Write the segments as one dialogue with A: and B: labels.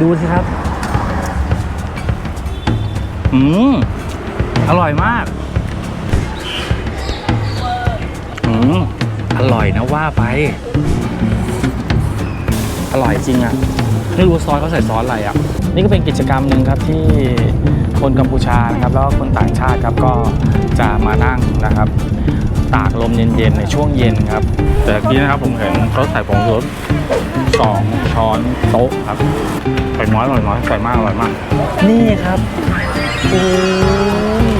A: ดูสิครับ อืม อร่อยมาก อืม อร่อยนะว่าไป อร่อยจริงอะ่ะ ไม่รู้ซอสเขาใส่ซอสอะไรอะ่ะ นี่ก็เป็นกิจกรรมหนึ่งครับที่คนกัมพูชานะครับ แล้วก็คนต่างชาติครับก็จะมานั่งนะครับ ตากลมเย็นๆในช่วงเย็นครับ แต่เมื่อกี้นะครับผมเห็นเขาใส่ผงชูรส สองช้อนโต๊ะครับใส่น้อยอร่อยน้อยใส่มากอร่อยมาก นี่ครับโอ้ย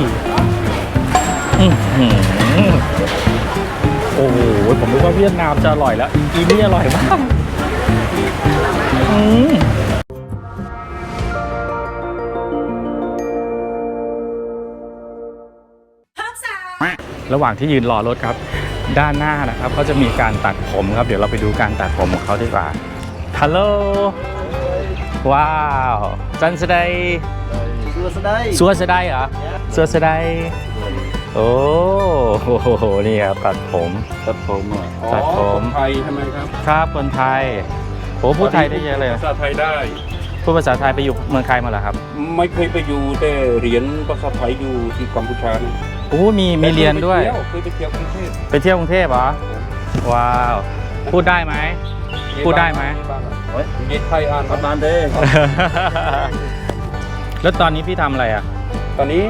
A: อื้อหือโอ้โหผมรู้ว่าเวียดนามจะอร่อยแล้ว อีนี่อร่อยมากอืมระหว่างที่ยืนรอรถครับ ด้านหน้านะครับก็จะมีการตัดผมครับ เดี๋ยวเราไปดูการตัดผมของเขาดีกว่าฮัลโหลว้าวจันสดาย
B: Sua sedai.
A: สัวสดายเหรอสัวสดายโอ้โหนี่ครับตัดผม
C: ตัดผมอะอ๋อ
A: ตัดผม
C: คนไทยใช่ไหมครับ
A: ครับคนไทยโอ้พูดไทยได้เยอะเลย
C: ภาษาไทยได้
A: พูดภาษาไทยไปอยู่เมืองไทยมาเหรอครับ
C: ไม่เคยไปอยู่แต่เรียนภาษาไทยอยู่ที่กัมพูชานะ
A: โอ้มีมีเรียนด้วย
C: เคยไปเที่ยวกรุงเทพ
A: ไปเที่ยวกรุงเทพเหรอ ว้าว พูดได้ไหม พูดได้ไหม
C: เย็นไทยอ่าน
B: Abang deh.
A: แล้วตอนนี้พี่ทำอะไรอะ
C: ตอนนี้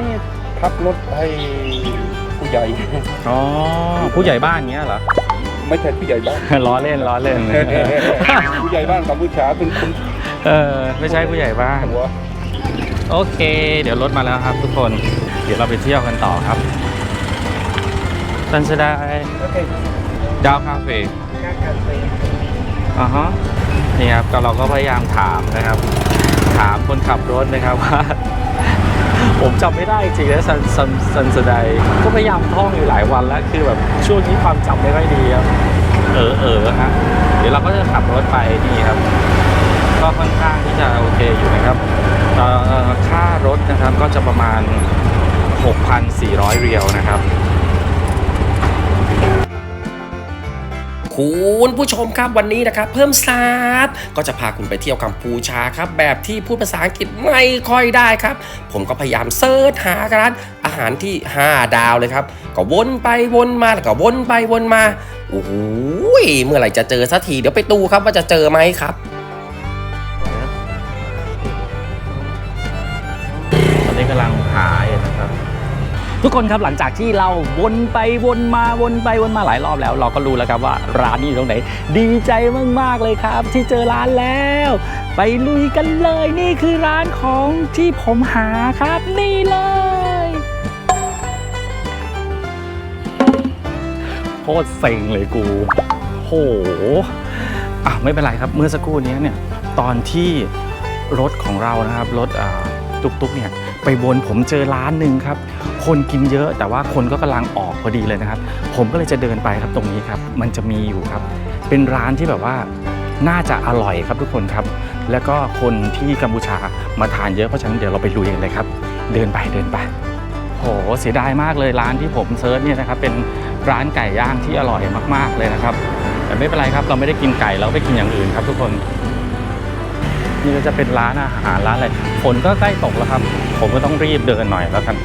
C: ขับรถให้ผู้ใหญ่
A: อ๋อ ผู้ใหญ่บ้านเงี้ยเหรอ
C: ไม่ใช่ผู้ใหญ่บ้าน
A: ล้อเล่นล้อเล่น
C: ผู้ใหญ่บ้านกัมพูชาเป็นคน
A: เออ ไม่ใช่ผู้ใหญ่บ้าน
C: หัว
A: โอเค เดี๋ยวรถมาแล้วครับทุกคน เดี๋ยวเราไปเที่ยวกันต่อครับตันสดาย
B: Okey.
A: ดาวคาเฟ่อ่าฮะนี่ครับก็เราก็พยายามถามนะครับ ถามคนขับรถนะครับว่าผมจำไม่ได้จริงๆนะซันซันซันสดายก็พยายามท่องอยู่หลายวันแล้ว คือแบบช่วงนี้ความจำไม่ค่อยดีครับ เออเออฮะเดี๋ยวเราก็จะขับรถไปนี่ครับ ก็ค่อนข้างที่จะโอเคอยู่นะครับเอ่อค่ารถนะครับก็จะประมาณ 6,400 เรียวนะครับ
D: คุณผู้ชมครับวันนี้นะครับ เพิ่มซาบก็จะพาคุณไปเที่ยวกัมพูชาครับ แบบที่พูดภาษาอังกฤษไม่ค่อยได้ครับ ผมก็พยายามเซิร์ชหาร้านอาหารที่ 5 ดาวเลยครับ ก็วนไปวนมาแล้วก็วนไปวนมาโอ้โหเมื่อไหร่จะเจอสักทีเดี๋ยวไปดูครับว่าจะเจอไหมครับ
A: ตอนนี้กำลังหาอยู่นะครับ ทุกคนครับหลังจากที่เราวนไปวนมาวนไปวนมาหลายรอบแล้ว เราก็รู้แล้วครับว่าร้านนี้อยู่ตรงไหน ดีใจมากๆเลยครับ ที่เจอร้านแล้ว ไปลุยกันเลยนี่คือร้านของที่ผมหาครับนี่เลยโคตรเซ็งเลยกูโหอะไม่เป็นไรครับเมื่อสักครู่นี้เนี่ยตอนที่รถของเรานะครับรถอ่า ตุกตุกๆเนี่ยไปวนผมเจอร้านหนึ่งครับ คนกินเยอะแต่ว่าคนก็กำลังออกพอดีเลยนะครับ ผมก็เลยจะเดินไปครับตรงนี้ครับ มันจะมีอยู่ครับ เป็นร้านที่แบบว่าน่าจะอร่อยครับทุกคนครับ แล้วก็คนที่กัมพูชามาทานเยอะเพราะฉะนั้นเดี๋ยวเราไปลุยกันเลยครับ เดินไปเดินไปโหเสียดายมากเลยร้านที่ผมเซิร์ชเนี่ยนะครับเป็นร้านไก่ย่างที่อร่อยมาก ๆเลยนะครับ แต่ไม่เป็นไรครับเราไม่ได้กินไก่เราไปกินอย่างอื่นครับทุกคน นี่ก็จะเป็นร้านอาหารร้านอะไรฝนก็ใกล้ตกแล้วครับ ผมก็ต้องรีบเดินหน่อยแล้วกัน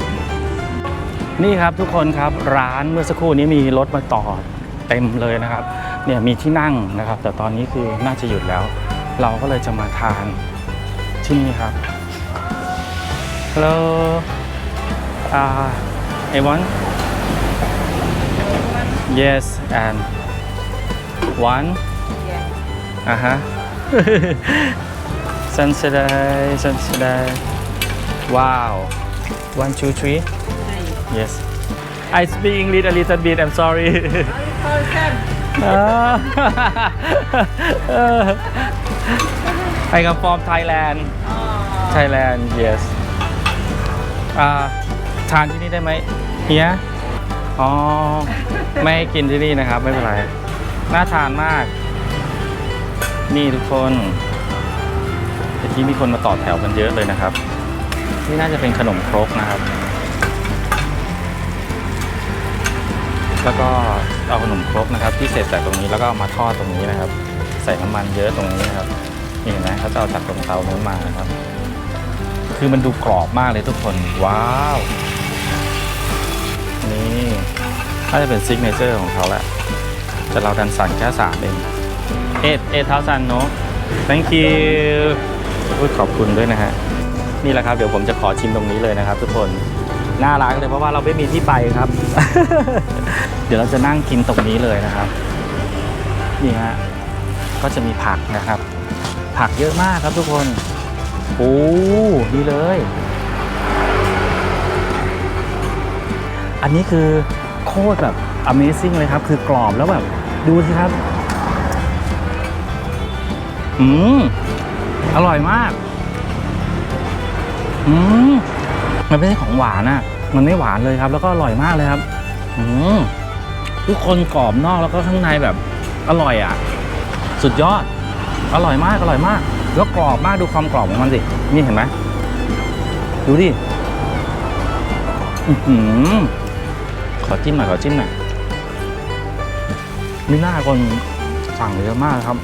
A: นี่ครับทุกคนครับร้านเมื่อสักครู่นี้มีรถมาต่อเต็มเลยนะครับเนี่ยมีที่นั่งนะครับ แต่ตอนนี้คือน่าจะหยุดแล้ว เราก็เลยจะมาทานที่นี่ครับ Hello uh, everyone yes and one uh huh Sunset Sunset Wow One, two, three Yes I speak English a little bit I'm sorry Ah. I come from Thailand Thailand yes อ่าทานที่นี่ได้ไหมเฮียอ๋อ ไม่ให้กินที่นี่นะครับ ไม่เป็นไร น่าทานมาก นี่ทุกคนเมื่อ กี้มีคนมาต่อแถวกันเยอะเลยนะครับ นี่น่าจะเป็นขนมครกนะครับ แล้วก็เอาขนมครกนะครับ ที่เสร็จจากตรงนี้แล้วก็เอามาทอดตรงนี้นะครับ ใส่น้ำมันเยอะตรงนี้นะครับนี่เห็นไหมเขาจะเอาจากตรงเตานู้นมานะครับ คือมันดูกรอบมากเลยทุกคนว้าวนี่น่าจะเป็นซิกเนเจอร์ของเขาแหละแต่เราดันสั่งแค่สามเองเอ็ดเอ็ดเท้าซันเนาะ thank you ขอบคุณด้วยนะฮะนี่แหละครับเดี๋ยวผมจะขอชิมตรงนี้เลยนะครับ ทุกคนน่ารักเลยเพราะว่าเราไม่มีที่ไปครับ เดี๋ยวเราจะนั่งกินตรงนี้เลยนะครับ นี่ฮะก็จะมีผักนะครับ ผักเยอะมากครับทุกคนโอ้ดีเลย อันนี้คือโคตรแบบ Amazing เลยครับ คือกรอบแล้วแบบ ดูสิครับ อืม อร่อยมาก อืมมันไม่ใช่ของหวานอะมันไม่หวานเลยครับ แล้วก็อร่อยมากเลยครับ อืมทุกคนกรอบนอกแล้วก็ข้างในแบบ อร่อยอะสุดยอด อร่อยมากอร่อยมาก แล้วกรอบมากดูความกรอบของมันสิ นี่เห็นไหมดูดิอือหือขอจิ้มหน่อยขอจิ้มหน่อยนี่หน้าคนสั่งเยอะมากครับ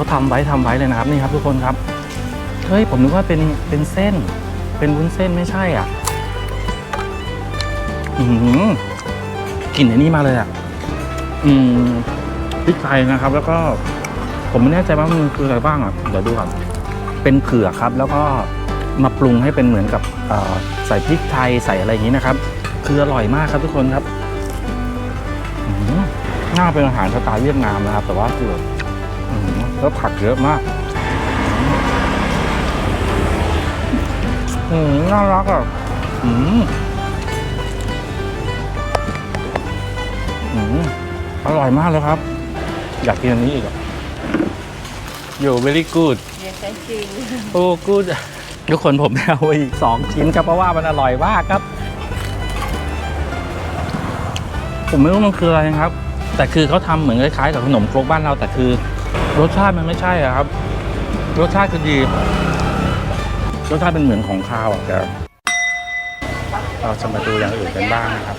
A: เขาทำไว้ทำไว้เลยนะครับนี่ครับทุกคนครับเฮ้ยผมนึกว่าเป็นเป็นเส้น เป็นวุ้นเส้นไม่ใช่อะอือหือกลิ่นอันนี้มาเลยอะอืมพริกไทยนะครับ แล้วก็ ผมไม่แน่ใจว่ามันคืออะไรบ้างอะเดี๋ยวดูก่อนเป็นเผือกครับ แล้วก็มาปรุงให้เป็นเหมือนกับใส่พริกไทยใส่อะไรอย่างนี้นะครับ คืออร่อยมากครับทุกคนครับอืมน่าเป็นอาหารสไตล์เวียดนามนะครับ แต่ว่าคือ แบบอืมแล้วผักเยอะมากอืมน่ารักอะอืมอืมอร่อยมากเลยครับ อยากกินอันนี้อีกอะ Yo very good
E: Yes, thank you.
A: โอ้ good ทุกคนผมเอาไปอีกสองชิ้นครับเพราะว่ามันอร่อยมากครับ ผมไม่รู้มันคืออะไรนะครับ แต่คือเขาทำเหมือนคล้ายๆกับขนมครกบ้านเราแต่คือ รสชาติมันไม่ใช่อะครับ รสชาติคือดี รสชาติเป็นเหมือนของข้าวอะแต่เราจะมาดูอย่างอื่นกันบ้างนะครับ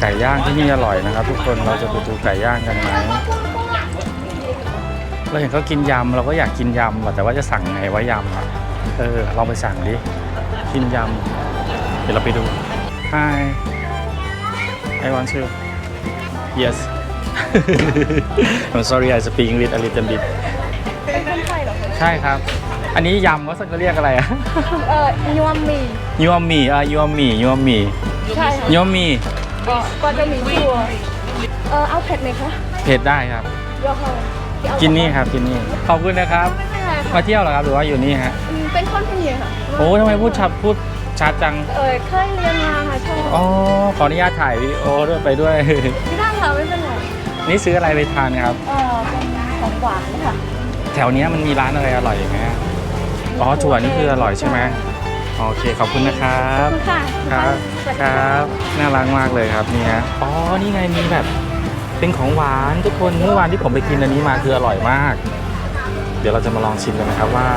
A: ไก่ย่างที่นี่อร่อยนะครับ ทุกคนเราจะไปดูไก่ย่างกันไหมเราเห็นเขากินยำเราก็อยากกินยำอะแต่ว่าจะสั่งไงว่ายำอะเออลองไปสั่งดิกินยำเดี๋ยวเราไปดู Hi I want to Yes I'm sorry I speak English a little bit
E: เป็นคนไทยเหรอคะ
A: ใช่ครับ อันนี้ยำก็จะเรียกอะไรอะ
E: เอ่อยวมหมี
A: ยัวหมี่อะยัวหมี่ยัวหมี่
E: ใช่ค่ะ
A: ยัวหมี่
E: ก็ก็จะมีตัวเออเอาเผ็ดไหมคะ
A: เผ็ดได้ครับ
E: เดี๋ยวเขาที่เอา
A: กินนี่ครับกินนี่ ขอบคุณนะครับ
E: ไม่เป็นไร
A: มา
E: ค่ะ
A: เที่ยวเหรอครับหรือว่าอยู่นี่ฮะ
E: อืมเป็นคนที่นี่ค่ะ
A: โอ้ทำไมพูดชัดพูดชัดจัง
E: เออเคยเรียนมาค่ะชอบ
A: อ๋อ ขออนุญาตถ่ายวิดีโอด้วยไปด้วย
E: ไม่ได้ค่ะไม่เป็นไร
A: นี่ซื้ออะไรไปทานครับ
E: เออเป็นของหวานค่ะ
A: แถวเนี้ยมันมีร้านอะไรอร่อยไหมฮะอ๋อถั่วนี่คืออร่อยใช่ไหมโอเคขอบคุณนะครับ
E: ขอบคุณค่ะ
A: ครับ
E: สวัสดี
A: ค
E: ค่ะ
A: รับน่ารักมากเลยครับนี่ฮะอ๋อนี่ไงมีแบบ เป็นของหวานทุกคนเมื่อวานที่ผมไปกินอันนี้มาคืออร่อยมาก เดี๋ยวเราจะมาลองชิมกันนะครับว่า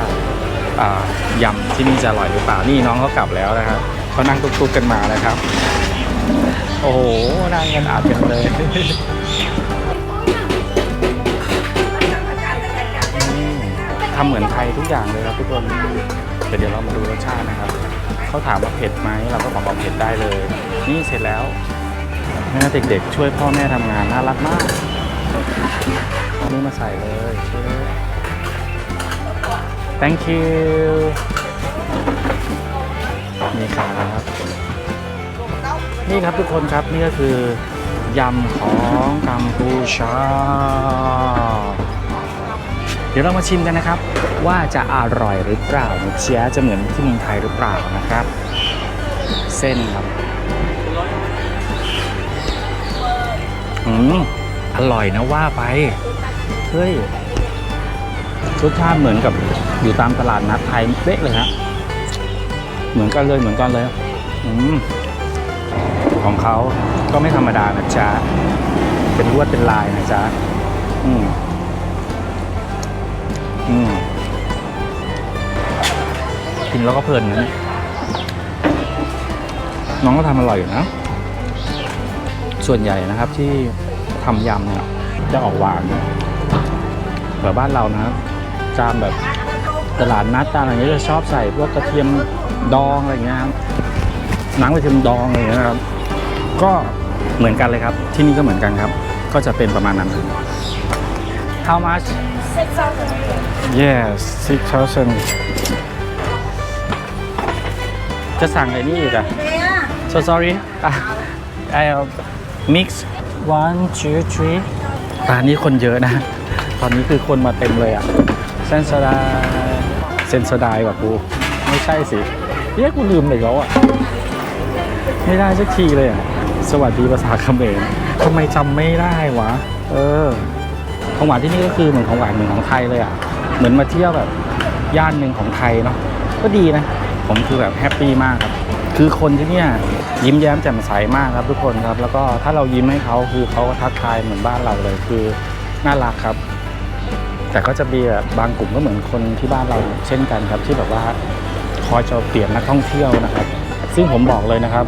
A: อ่ายำที่นี่จะอร่อยหรือเปล่านี่น้องเขากลับแล้วนะครับเขานั่งตุกๆกันมานะครับ โอ้โหนั่งกันอาบกันเลย ทำเหมือนไทยทุกอย่างเลยครับทุกคนแต่เดี๋ยวเรามาดูรสชาตินะครับเขาถามว่าเผ็ดไหมเราก็บอกว่าเผ็ดได้เลย นี่เสร็จแล้วแม่เด็กๆ ช่วยพ่อแม่ทำงานน่ารักมากเอานี้มาใส่เลยเชฟ thank you นี่ครับนี่ครับทุกคนครับนี่ก็คือยำของกัมพูชา ดี๋ยวเรามาชิมกันนะครับ ว่าจะอร่อยหรือเปล่าเชียจะเหมือนที่เมืองไทยหรือเปล่านะครับ เส้นครับอืมอร่อยนะว่าไปเฮ้ยรสชาติเหมือนกับอยู่ตามตลาดนัดไทยเป๊ะเลยฮะเหมือนกันเลยเหมือนกันเลยอืมของเขาก็ไม่ธรรมดานะจ๊ะเป็นลวดเป็นลายนะจ๊ะอืม อืมกินแล้วก็เพลินนะเนี่ยน้องก็ทำอร่อยอยู่นะ ส่วนใหญ่นะครับที่ทำยำเนี่ยจะออกหวานแต่บ้านเรานะครับตามแบบตลาดนัดตามอะไรเงี้ยจะชอบใส่พวกกระเทียมดองอะไรเงี้ยครับหนังกระเทียมดองอะไรเงี้ยครับ ก็เหมือนกันเลยครับ ที่นี่ก็เหมือนกันครับ ก็จะเป็นประมาณนั้น How much Yes six thousand จะสั่งไอ้นี่อีกอะ so sorry อะ I mix one two three ร้านนี้คนเยอะนะ ตอนนี้คือคนมาเต็มเลยอะเซนสดายเซนสดายแบบกู ไม่ใช่สิเรียกกูลืมเลยแล้วอะไม่ได้สักทีเลยอะสวัสดีภาษาเขมรทำไมจำไม่ได้วะ เออ ของหวานที่นี่ก็คือเหมือนของหวานเหมือนของไทยเลยอะ เหมือนมาเที่ยวแบบย่านหนึ่งของไทยเนาะก็ดีนะ ผมคือแบบแฮปปี้มากครับ คือคนที่เนี่ยยิ้มแย้มแจ่มใสมากครับทุกคนครับ แล้วก็ถ้าเรายิ้มให้เขาคือเขาก็ทักทายเหมือนบ้านเราเลยคือน่ารักครับ แต่ก็จะมีแบบบางกลุ่มก็เหมือนคนที่บ้านเราเช่นกันครับ ที่แบบว่าคอยจะเอาเปลี่ยนนักท่องเที่ยวนะครับ ซึ่งผมบอกเลยนะครับ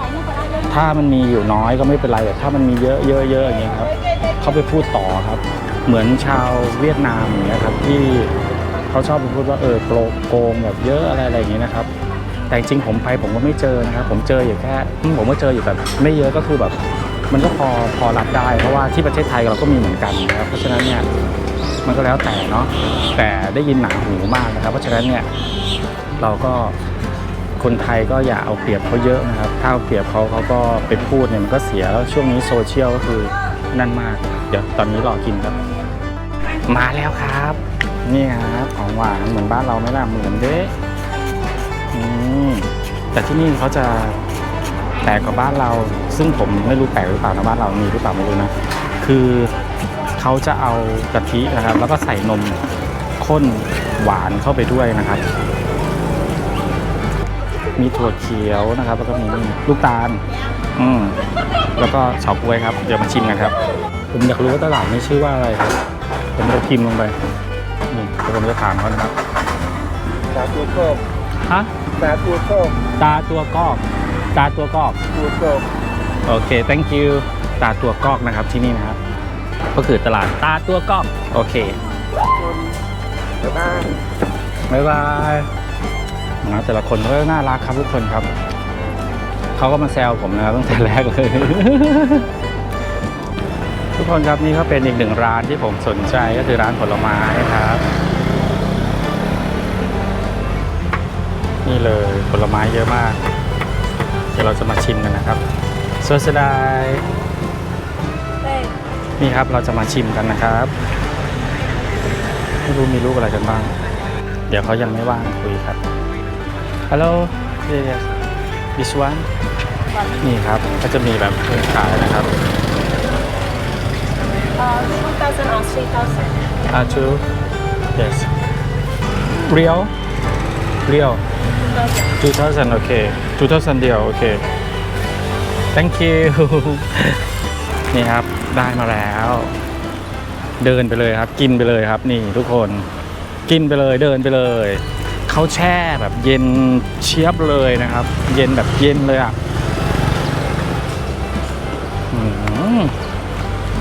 A: ถ้ามันมีอยู่น้อยก็ไม่เป็นไรแต่ถ้ามันมีเยอะเยอะเยอะอย่างเงี้ยครับเขาไปพูดต่อครับ เหมือนชาวเวียดนามอย่างเงี้ยครับที่ เขาชอบไปพูดว่าเออโกงโกงแบบเยอะอะไรอะไรอย่างเงี้นะครับ แต่จริงผมไปผมก็ไม่เจอนะครับ ผมเจออยู่แค่อืมผมก็เจออยู่แบบไม่เยอะก็คือแบบ มันก็พอพอรับได้ เพราะว่าที่ประเทศไทยเราก็มีเหมือนกันนะครับ เพราะฉะนั้นเนี่ยมันก็แล้วแต่เนาะแต่ได้ยินหนาหูมากนะครับ เพราะฉะนั้นเนี่ยเราก็คนไทยก็อย่าเอาเปรียบเขาเยอะนะครับ ถ้าเอาเปรียบเขาเขาก็ไปพูดเนี่ยมันก็เสียแล้วช่วงนี้โซเชียลก็คือนั่นมาก เดี๋ยวตอนนี้รอกินครับ มาแล้วครับ นี่ครับของหวานเหมือนบ้านเราไหมล่ะเหมือนเด้อืมแต่ที่นี่เขาจะแปลกกว่าบ้านเรา ซึ่งผมไม่รู้แปลกหรือเปล่านะบ้านเรามีหรือเปล่าไม่รู้นะ คือเขาจะเอากะทินะครับ แล้วก็ใส่นมข้นหวานเข้าไปด้วยนะครับ มีถั่วเขียวนะครับ แล้วก็มีนี่ลูกตาล อืมแล้วก็เฉาก๊วยครับ เดี๋ยวมาชิมกันครับ ผมอยากรู้ว่าตลาดนี้ชื่อว่าอะไรครับ ผมจะพิมพ์ลงไป ผมจะถามเขานะครับ
B: ตาตัวโกบ
A: ฮะ
B: ตาตัวโกบ
A: ตาตัวกอกตาตัวกอก
B: ตัวโกบ
A: โอเค thank you ตาตัวกอกนะครับที่นี่นะครับ ก็คือตลาดตาตัวกอกโอเค
B: แต่บ้าน
A: บ๊ายบายนะแต่ละคนก็น่ารักครับทุกคนครับ เขาก็มาแซวผมนะครับตั้งแต่แรกเลย ทุกคนครับนี่ก็เป็นอีกหนึ่งร้านที่ผมสนใจก็คือร้านผลไม้ครับ นี่เลยผลไม้เยอะมาก เดี๋ยวเราจะมาชิมกันนะครับสวัสดีนี่ครับเราจะมาชิมกันนะครับไม่รู้มีลูกอะไรกันบ้าง เดี๋ยวเขายังไม่ว่างคุยครับ Hello yes this one นี่ครับก็จะมีแบบขายนะครับ
E: Uh, 2,000 or 3,000?
A: Uh, two. Yes. Real. Real. Two thousand. Okay. Two thousand เดียว โอเค Thank you นี่ครับ ได้มาแล้ว เดินไปเลยครับ กินไปเลยครับ นี่ทุกคน กินไปเลย เดินไปเลย เขาแช่แบบเย็นเชียบเลยนะครับ เย็นแบบเย็นเลยอะอ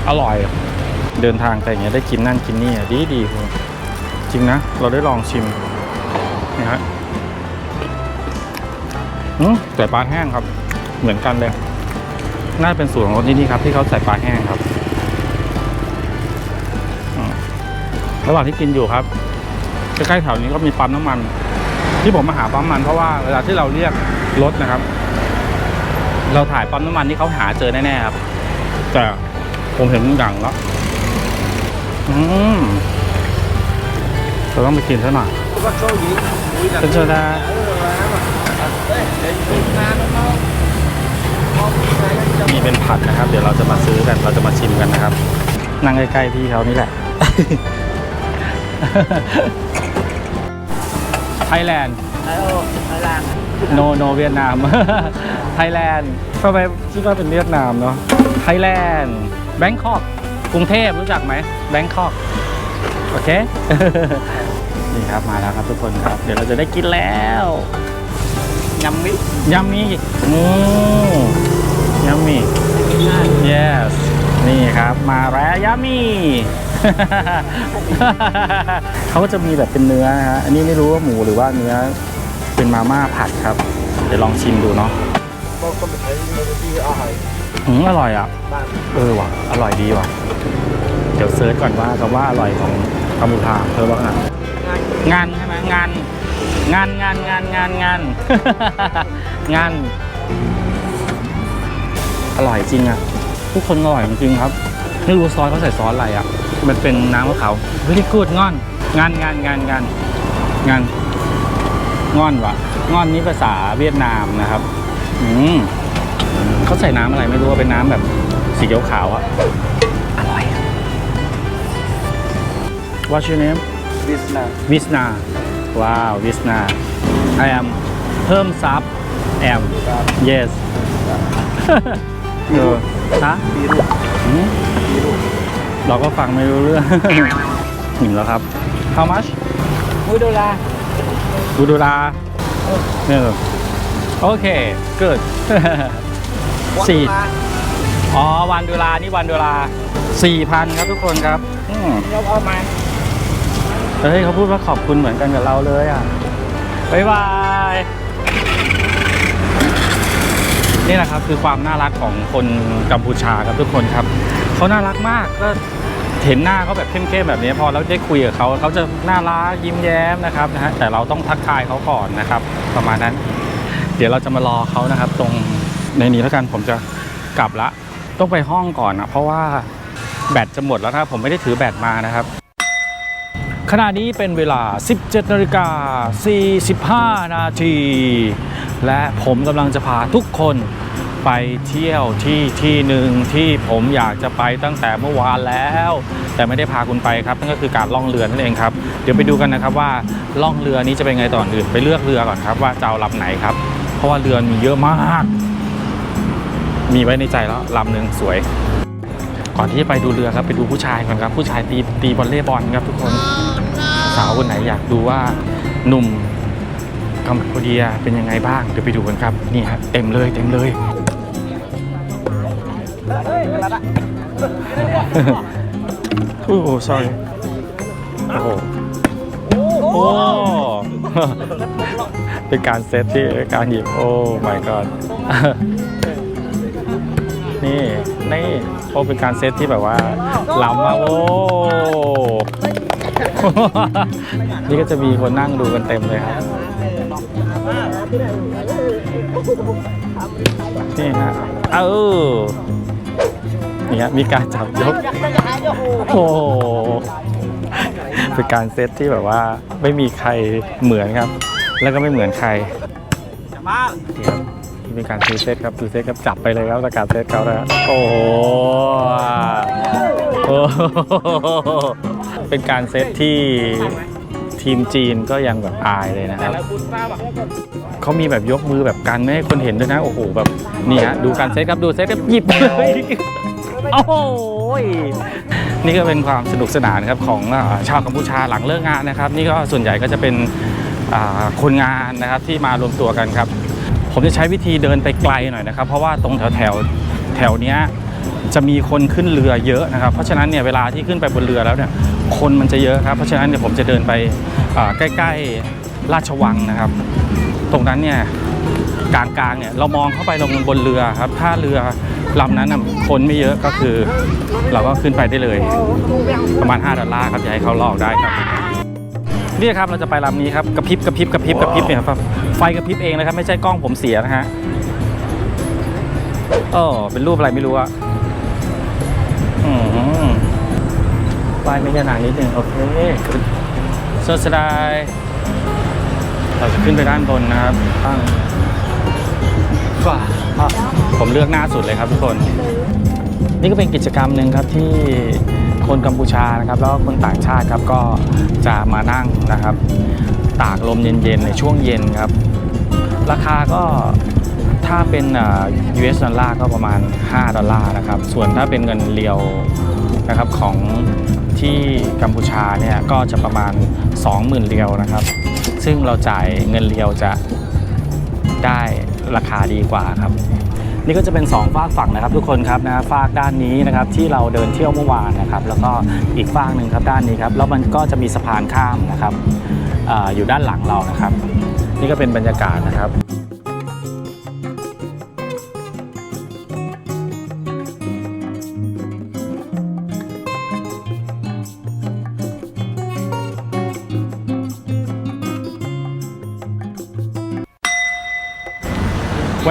A: อร่อย เดินทางไปอย่างเงี้ยได้กินนั่นกินนี่อะดีดีคุณจริงนะ เราได้ลองชิมนี่ฮะ ใส่ปลาแห้งครับ เหมือนกันเลยน่าจะเป็นสูตรของคนที่นี่ครับ ที่เขาใส่ปลาแห้งครับอืมระหว่างที่กินอยู่ครับใกล้ๆแถวนี้ก็มีปั๊มน้ำมัน ที่ผมมาหาปั๊มน้ำมันเพราะว่าเวลาที่เราเรียกรถนะครับ เราถ่ายปั๊มน้ำมันที่เขาหาเจอแน่ๆครับ แต่ผมเห็นมันดังแล้วอืมเราต้องไปกินซะหน่อย
B: ว่าเขาหญิงคุยกัน
A: เป็นโซดา
B: เออแล้วอะเอ้ยเดี๋ยวอยู่ นานแล้วเนาะมองผู้ชายก็จะ
A: นี่เป็นผัดนะครับ เดี๋ยวเราจะมาซื้อกัน เราจะมาชิมกันนะครับ นั่งใกล้ๆพี่เขานี่แหละ ไทยแลนด์
B: ไอ้โอ้ไอ้ล่าง
A: โนโนเวียดนาม ไทยแลนด์ทำไมคิดว่าเป็นเวียดนามเนาะ ไทยแลนด์ แบงคอก กรุงเทพรู้จักไหม แบงคอก โอเค นี่ครับมาแล้วครับทุกคนครับ เดี๋ยวเราจะได้กินแล้ว
B: ยำมิ
A: ยัมมี่อืมยัมมี่ yes นี่ครับมาแล้วยัมมี่เขาก็จะมีแบบเป็นเนื้อนะฮะอันนี้ไม่รู้ว่าหมูหรือว่าเนื้อเป็นมาม่าผัดครับ เดี๋ยวลองชิมดูเนาะ
B: ก็ก็ไม่ใช่ไม่ด้ที่อาหาร
A: อืมอร่อยอะ เออว่ะ อร่อยดีว่ะ เดี๋ยวเซิร์ชก่อนว่าคำว่าอร่อยของกัมพูชาเธอว่าไงงานใช่ไหมงาน งานงานงานงานงานงาน อร่อยจริงอะ ทุกคนอร่อยจริงๆครับไม่รู้ซอสเขาใส่ซอสอะไรอะ มันเป็นน้ำมะขาวเฮ้ยกูดง่อน งานงานงานงานงานง่อนวะง่อนนี่ภาษาเวียดนามนะครับอืมเขาใส่น้ำอะไรไม่รู้ว่าเป็นน้ำแบบสีขาวๆอะอร่อยอะ What's your name
B: วิสนา
A: วิสนาว้าววิสนา I am เพิ่มซับ am yes เออฮะ
B: ปีรุ
A: อืม
B: ปีรุ
A: เราก็ฟังไม่รู้เรื่องหิมแล้วครับ How much
B: มุยโดลา
A: บูดูลาเออโอเค good สี่อ๋อวันดูลานี่วันดูลาสี่พันครับทุกคนครับอืม
B: เราเอามา
A: เฮ้ยเขาพูดว่าขอบคุณเหมือนกันกับเราเลยอะบ๊ายบาย นี่แหละครับคือความน่ารักของคนกัมพูชาครับทุกคนครับ เขาน่ารักมากก็เห็นหน้าเขาแบบเข้มๆแบบนี้พอเราได้คุยกับเขาเขาจะน่ารักยิ้มแย้มนะครับนะฮะแต่เราต้องทักทายเขาก่อนนะครับ ประมาณนั้น เดี๋ยวเราจะมารอเขานะครับ ตรงในนี้แล้วกันผมจะกลับละ ต้องไปห้องก่อนนะเพราะว่าแบตจะหมดแล้วครับผมไม่ได้ถือแบตมานะครับ ขณะนี้เป็นเวลา 17นาฬิกา45 นาที และผมกำลังจะพาทุกคนไปเที่ยวที่ที่หนึ่งที่ผมอยากจะไปตั้งแต่เมื่อวานแล้ว แต่ไม่ได้พาคุณไปครับนั่นก็คือการล่องเรือนั่นเองครับ เดี๋ยวไปดูกันนะครับว่าล่องเรือนี้จะเป็นไงต่ออื่น ไปเลือกเรือก่อนครับว่าจะเอาลำไหนครับ เพราะว่าเรือมีเยอะมาก มีไว้ในใจแล้วลำหนึ่งสวย ก่อนที่จะไปดูเรือครับไปดูผู้ชายก่อนครับ ผู้ชายตีตีบอลเล่บอลครับทุกคน สาวคนไหนอยากดูว่าหนุ่มกัมพูเดียเป็นยังไงบ้างเดี๋ยวไปดูกันครับนี่ฮะเต็มเลยเต็มเลยโอ้โห sorry โอ้โหโอ้เป็นการเซตที่การหยิบโอ้ my god นี่นี่โอ้เป็นการเซตที่แบบว่าล้ำมากโอ้ นี่ก็จะมีคนนั่งดูกันเต็มเลยครับนี่ฮะเออนี่ฮะมีการจับยก โอ้โหเป็นการเซตที่แบบว่าไม่มีใครเหมือนครับ แล้วก็ไม่เหมือนใครนี่ครับนี่เป็นการซื้อเซตครับซื้อเซตครับจับไปเลยครับประกาศเซตเขาแล้วโอ้โห เป็นการเซตที่ทีมจีนก็ยังแบบอายเลยนะครับ เขามีแบบยกมือแบบกันไม่ให้คนเห็นด้วยนะ โอ้โหแบบนี่ฮะดูการเซตครับดูเซตครับหยิบเลยโอ้โหนี่ก็เป็นความสนุกสนานครับของอชาวกัมพูชาหลังเลิกงานนะครับ นี่ก็ส่วนใหญ่ก็จะเป็นคนงานนะครับที่มารวมตัวกันครับ ผมจะใช้วิธีเดินไปไกลหน่อยนะครับ เพราะว่าตรงแถวแถวแถวเนี้ย จะมีคนขึ้นเรือเยอะนะครับ เพราะฉะนั้นเนี่ยเวลาที่ขึ้นไปบนเรือแล้วเนี่ยคนมันจะเยอะครับ เพราะฉะนั้นเดี๋ยวผมจะเดินไปใกล้ๆราชวังนะครับ ตรงนั้นเนี่ยกลางๆเนี่ยเรามองเข้าไปลงบนเรือครับ ถ้าเรือลำนั้นคนไม่เยอะก็คือ เราก็ขึ้นไปได้เลย ประมาณ 5 ดอลลาร์ครับอยาให้เขาลอกได้ครับนี่ครับเราจะไปลำนี้ครับกระพริบกระพริบกระพริบกระพริบเนี่ยครับไฟกระพริบเองนะครับ ไม่ใช่กล้องผมเสียนะฮะเออเป็นรูปอะไรไม่รู้อะ อืมไฟไม่ใช่หนานิดนึงโอเคสดสดายเราจะขึ้นไปด้านบนนะครับตั้งฟ้าอะผมเลือกหน้าสุดเลยครับทุกคน นี่ก็เป็นกิจกรรมหนึ่งครับที่คนกัมพูชานะครับ แล้วก็คนต่างชาติครับก็จะมานั่งนะครับ ตากลมเย็นๆในช่วงเย็นครับ ราคาก็ ถ้าเป็น US ดอลลาร์ก็ประมาณ 5 ดอลลาร์นะครับ ส่วนถ้าเป็นเงินเรียวนะครับของที่กัมพูชาเนี่ยก็จะประมาณ 20,000เรียวนะครับ ซึ่งเราจ่ายเงินเรียวจะได้ราคาดีกว่าครับ นี่ก็จะเป็น 2 ฝากฝั่งนะครับ ทุกคนครับนะฝากด้านนี้นะครับที่เราเดินเที่ยวเมื่อวานนะครับ แล้วก็อีกฝากหนึ่งครับด้านนี้ครับแล้วมันก็จะมีสะพานข้ามนะครับออยู่ด้านหลังเรานะครับ นี่ก็เป็นบรรยากาศนะครับ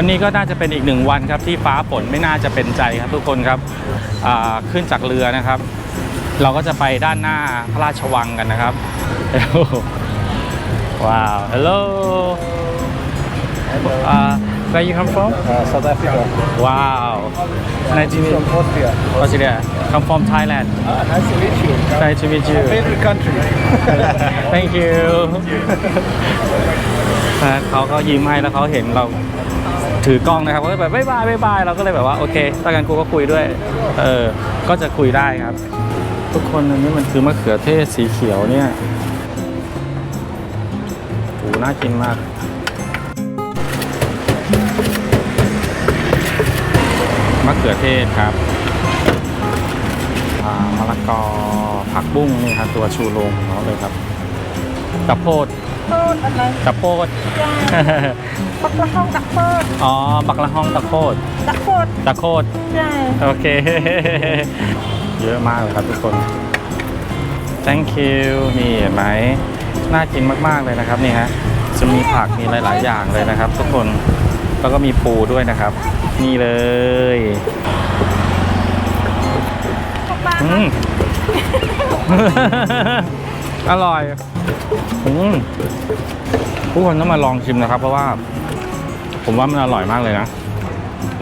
A: วันนี้ก็น่าจะเป็นอีกหนึ่งวันครับที่ฟ้าฝนไม่น่าจะเป็นใจครับทุกคนครับอ่าขึ้นจากเรือนะครับ เราก็จะไปด้านหน้าพระราชวังกันนะครับว้าว hello uh, where you come from
B: Uh, South Africa.
A: wow nice to meet
B: From Austria.
A: Australia come from Thailand
B: Uh, nice to meet you.
A: nice to meet you
B: Favorite country.
A: thank you นะเขาก็ยิ้มให้แล้วเขาเห็นเรา ถือกล้องนะครับก็แบบบ๊ายบายบ๊ายบายเราก็เลยแบบว่าโอเคถ้ากันกูก็คุยด้วย เออ ก็จะคุยได้ครับ ทุกคนอันนี้มันคือมะเขือเทศสีเขียวเนี่ยโหน่ากินมากมะเขือเทศครับมะละกอผักบุ้งนี่ครับตัวชูโรงของเขาเลยครับกระโพด
E: โทษอะไร
A: กระโพด
E: ปักละห้องตักโทษ
A: อ๋อ บักละห้องตะโคด
E: ตักโทษ
A: ตะโคด
E: ใช่
A: โอเค เยอะมากเลยครับทุกคน thank you นี่เห็นไหม น่ากินมากๆเลยนะครับนี่ฮะ จะมีผักมีหลาย ๆ อย่างเลยนะครับ ทุกคน แล้วก็มีปูด้วยนะครับ นี่เลยอืม อร่อย อืมทุกคนต้องมาลองชิมนะครับ เพราะว่า ผมว่ามันอร่อยมากเลยนะ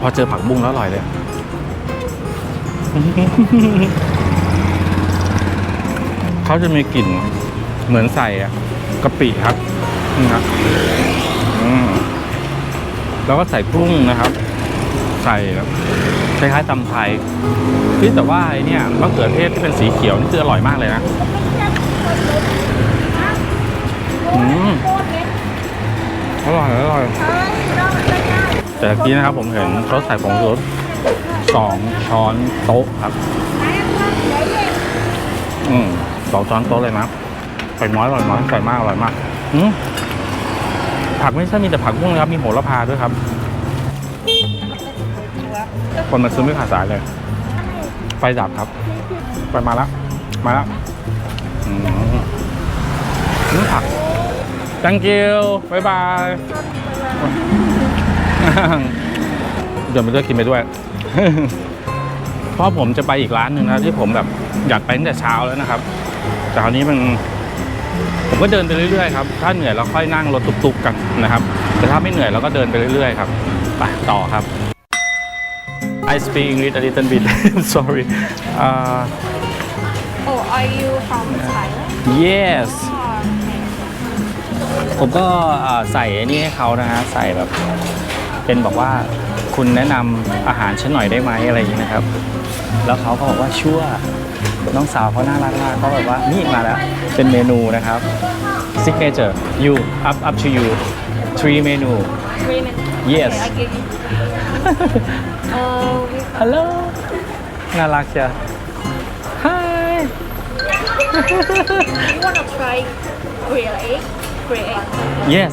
A: พอเจอผักบุ้งแล้วอร่อยเลย เขาจะมีกลิ่นเหมือนใส่กะปิครับนี่ครับแล้วก็ใส่กุ้งนะครับ ใส่แบบคล้ายๆตำไทยพี่แต่ว่าไอเนี่ยมะเขือเทศที่เป็นสีเขียวนี่คืออร่อยมากเลยนะ อืมอร่อยอร่อยแต่เมื่อกี้นะครับผมเห็นเขาใส่ผงชูรสสองช้อนโต๊ะครับ อืมสองช้อนโต๊ะเลยนะใส่น้อยอร่อยน้อยใส่มากอร่อยมากอืมผักไม่ใช่มีแต่ผักบุ้งนะครับ มีโหระพาด้วยครับ คนมาซื้อไม่ขาดสายเลย ไฟดับครับไฟมาแล้วมาแล้วอืมผัก thank you บ๊ายบายเดี๋ยวไปด้วยกินไปด้วย เพราะผมจะไปอีกร้านหนึ่งนะที่ผมแบบอยากไปตั้งแต่เช้าแล้วนะครับแต่คราวนี้มัน ผมก็เดินไปเรื่อยๆครับ ถ้าเหนื่อยเราค่อยนั่งรถตุกๆกันนะครับ แต่ถ้าไม่เหนื่อยเราก็เดินไปเรื่อยๆครับไปต่อครับ I speak English a little bit sorry uh,
E: Oh are you from Thailand
A: yes ผมก็อ่าใส่ไอ้นี่ให้เขานะฮะใส่แบบ เป็นบอกว่าคุณแนะนำอาหารฉันหน่อยได้ไหมอะไรอย่างนี้นะครับ แล้วเขาก็บอกว่าชั่วน้องสาวเขาน่ารักมากเขาแบบว่านี่มาแล้วเป็นเมนูนะครับ signature you up up to you three เมนู
E: Three minutes
A: Yes.
E: Okay, I give you Uh we
A: hello น่ารักจ้ะ hi
E: you wanna try grilled egg grilled egg
A: yes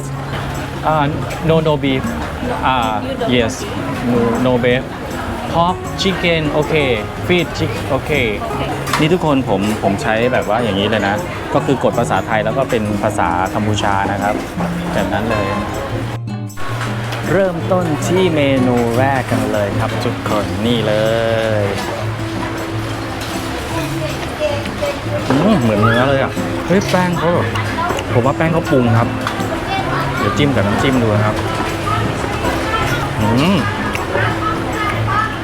A: uh, no no beef uh,
E: you don't
A: yes no no beef pork chicken โอเค fish chicken โอเค
E: Okay
A: นี่ทุกคนผมผมใช้แบบว่าอย่างนี้เลยนะ ก็คือกดภาษาไทยแล้วก็เป็นภาษากัมพูชานะครับแบบนั้นเลย เริ่มต้นที่เมนูแรกกันเลยครับทุกคนนี่เลยอืมเหมือนเนื้อเลยอะ เฮ้ยแป้งเขาแบบ ผมว่าแป้งเขาปรุงครับ เดี๋ยวจิ้มกับน้ำจิ้มดูครับอืม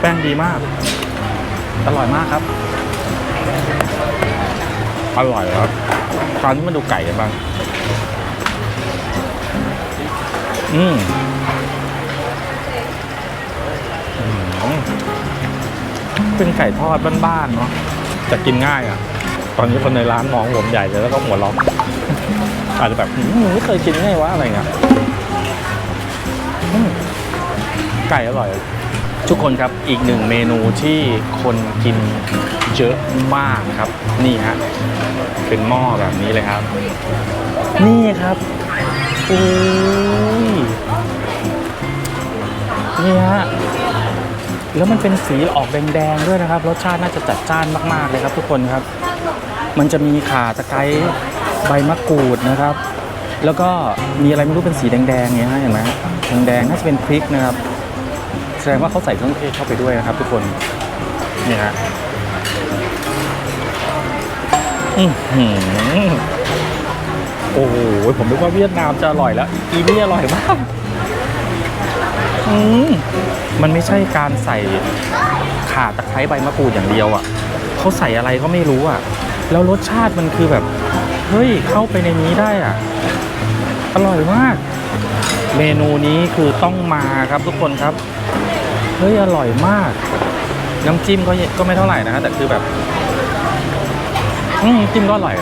A: แป้งดีมาก อร่อยมากครับ อร่อยครับตอนนี้มาดูไก่กันบ้างอืมอืมเป็นไก่ทอดบ้านๆเนาะแต่กินง่ายอะ ตอนนี้คนในร้านมองผมใหญ่เลยแล้วก็หัวเราะ อาจจะแบบหืมมึงไม่เคยกินไงวะอะไรเงี้ยอืมไก่อร่อย ทุกคนครับอีกหนึ่งเมนูที่คนกินเยอะมากครับ นี่ฮะเป็นหม้อแบบนี้เลยครับ นี่ครับโอ้ยนี่ฮะแล้วมันเป็นสีออกแดงๆด้วยนะครับ รสชาติน่าจะจัดจ้านมากๆเลยครับ ทุกคนครับ มันจะมีข่าตะไคร้ ใบมะกรูดนะครับ แล้วก็มีอะไรไม่รู้เป็นสีแดงๆเนี่ยฮะเห็นไหมแดงๆน่าจะเป็นพริกนะครับ แสดงว่าเขาใส่เครื่องเทศเข้าไปด้วยนะครับ ทุกคนนี่ฮะอโอ้โหผมนึกว่าเวียดนามจะอร่อยแล้ว อีนี่อร่อยมากอืมมันไม่ใช่การใส่ข่าตะไคร้ใบมะกรูดอย่างเดียวอะเขาใส่อะไรก็ไม่รู้อะ แล้วรสชาติมันคือแบบ เฮ้ย เข้าไปในนี้ได้อะ อร่อยมาก เมนูนี้คือต้องมาครับทุกคนครับ เฮ้ย อร่อยมาก น้ำจิ้มก็ก็ไม่เท่าไหร่นะฮะแต่คือแบบ อืมจิ้มก็อร่อย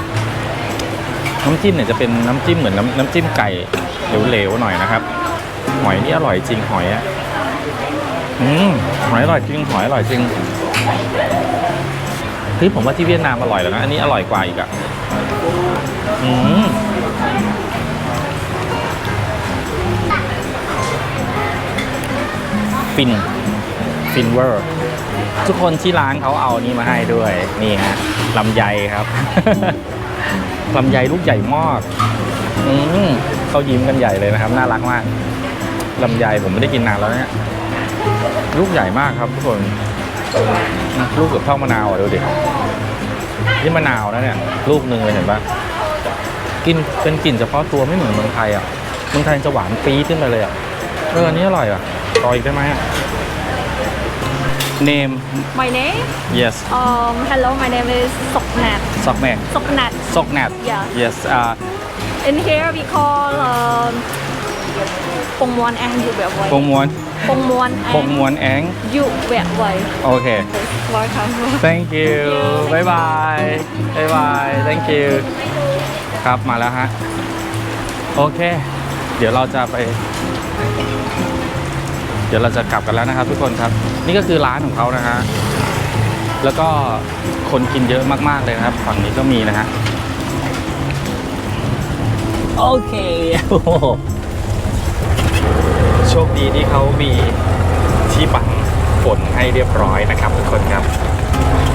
A: น้ำจิ้มเนี่ยจะเป็นน้ำจิ้มเหมือนน้ำน้ำจิ้มไก่เหลวๆหน่อยนะครับ หอยนี่อร่อยจริงหอยอะอืมหอยอร่อยจริงหอยอร่อยจริงเฮ้ยผมว่าที่เวียดนามอร่อยแล้วนะ อันนี้อร่อยกว่าอีกอะ อืมฟิน ฟินเวอร์ ทุกคนที่ร้านเขาเอานี่มาให้ด้วย นี่ฮะลำไยครับ ลำไยลูกใหญ่มากอืมเขายิ้มกันใหญ่เลยนะครับ น่ารักมากลำไยผมไม่ได้กินนานแล้วเนี่ยลูกใหญ่มากครับทุกคน ลูกเกือบเท่ามะนาวอะดูดิ นี่มะนาวนะเนี่ย ลูกหนึ่งเลยเห็นปะกินเป็นกลิ่นเฉพาะตัวไม่เหมือนเมืองไทยอะ เมืองไทยจะหวานปี๊ดขึ้นไปเลยอะ เอออันนี้อร่อยอะรออีกได้ไหมอะ name
E: My name
A: yes
E: um hello my name is Soknat
A: ซอกแมง
E: Soknat
A: ซอกแนท
E: Yeah.
A: yes อ่า
E: in here we call um Pong Muan Ang Yu Bẹt
A: ปง
E: Vầy
A: มวน
E: Pong Muan
A: ปง
E: Ang
A: มวนแอง
E: Yu Bẹt Vầy
A: โอเค
E: Welcome
A: thank you บายบายบายบาย thank you ครับมาแล้วฮะ โอเค เดี๋ยวเราจะไป เดี๋ยวเราจะกลับกันแล้วนะครับ ทุกคนครับ นี่ก็คือร้านของเขานะฮะ แล้วก็คนกินเยอะมากๆเลยนะครับ ฝั่งนี้ก็มีนะฮะ โอเค โชคดีที่เขามีที่บังฝนให้เรียบร้อยนะครับทุกคนครับ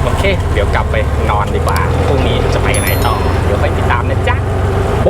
A: โอเค เดี๋ยวกลับไปนอนดีกว่าพรุ่งนี้จะไปไหนต่อ เดี๋ยวไปติดตามนะจ๊ะโบ